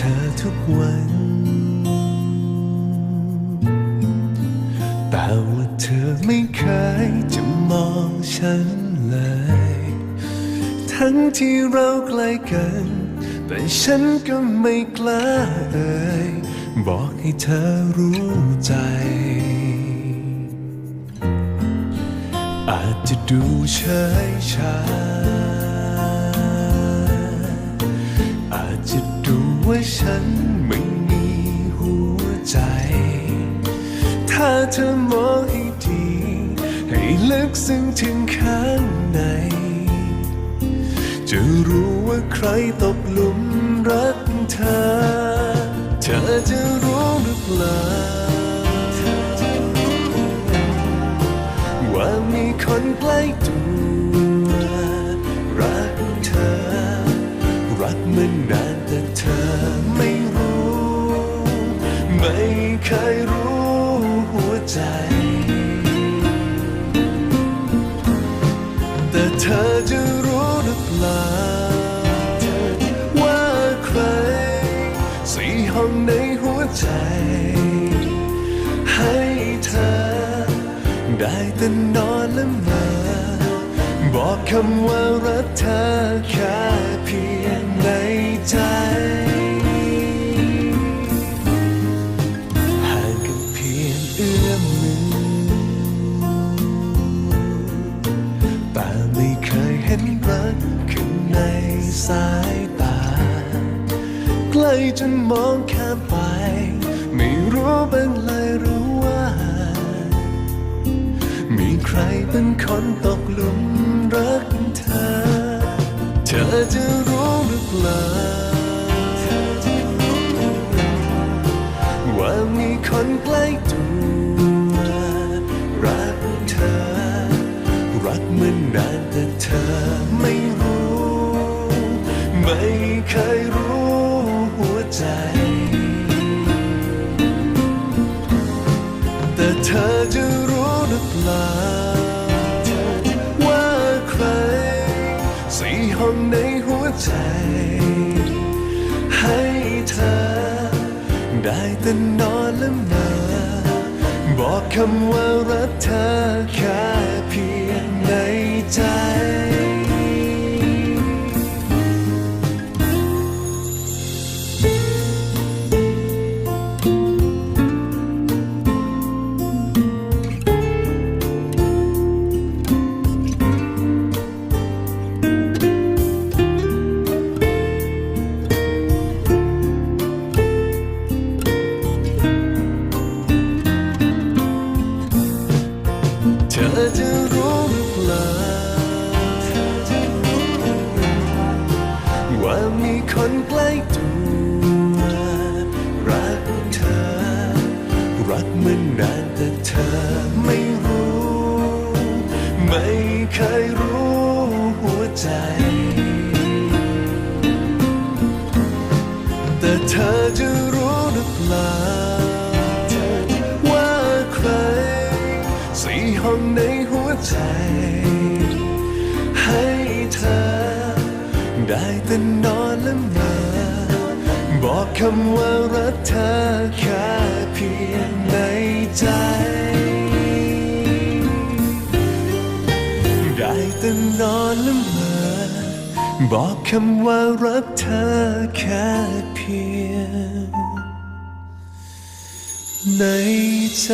ธอทุกวัน แต่ว่าเธอไม่เคยจะมองฉันเลย ทั้งที่เราใกล้กัน แต่ฉันก็ไม่กล้าเอ่ยบอกให้เธอรู้ใจ อาจจะดูเฉยชา ฉันไม่มีหัวใจ ถ้าเธอมองให้ดี ให้ลึกซึ้งถึงข้างใน จะรู้ว่าใครตกหลุมรักเธอ เธอจะรู้หรือเปล่าว่ามีคนใกล้ตัว ไม่เคยรู้หัวใจ แต่เธอจะรู้หรือเปล่า ว่าใคร สี่ห้องในหัวใจ ให้เธอ ได้แต่นอนและมาบอกคำว่ารักเธอแค่ สายตาใกล้จนมองข้ามไป ไม่รู้บ้างเลยหรือว่า มีใครเป็นคนตกหลุมรักเธอ เธอจะรู้หรือเปล่าว่ามีคนใกล้ตัวรักเธอ รักมันนานแต่เธอไม่รู้ ไม่เคยรู้หัวใจ แต่เธอจะรู้หรือเปล่า ว่าใคร สี่ห้องในหัวใจ ให้เธอ ได้แต่นอนและมาบอกคำว่ารัก คนใกล้ตัวรักเธอ รักมันนานแต่เธอไม่รู้ ไม่เคยรู้หัวใจ แต่เธอจะรู้หรือเปล่าว่าใคร สีห้องในหัวใจ ให้เธอ ได้แต่นอนและมาบอกคำว่ารักเธอแค่เพียงในใจ ได้แต่นอนและมาบอกคำว่ารักเธอแค่เพียงในใจ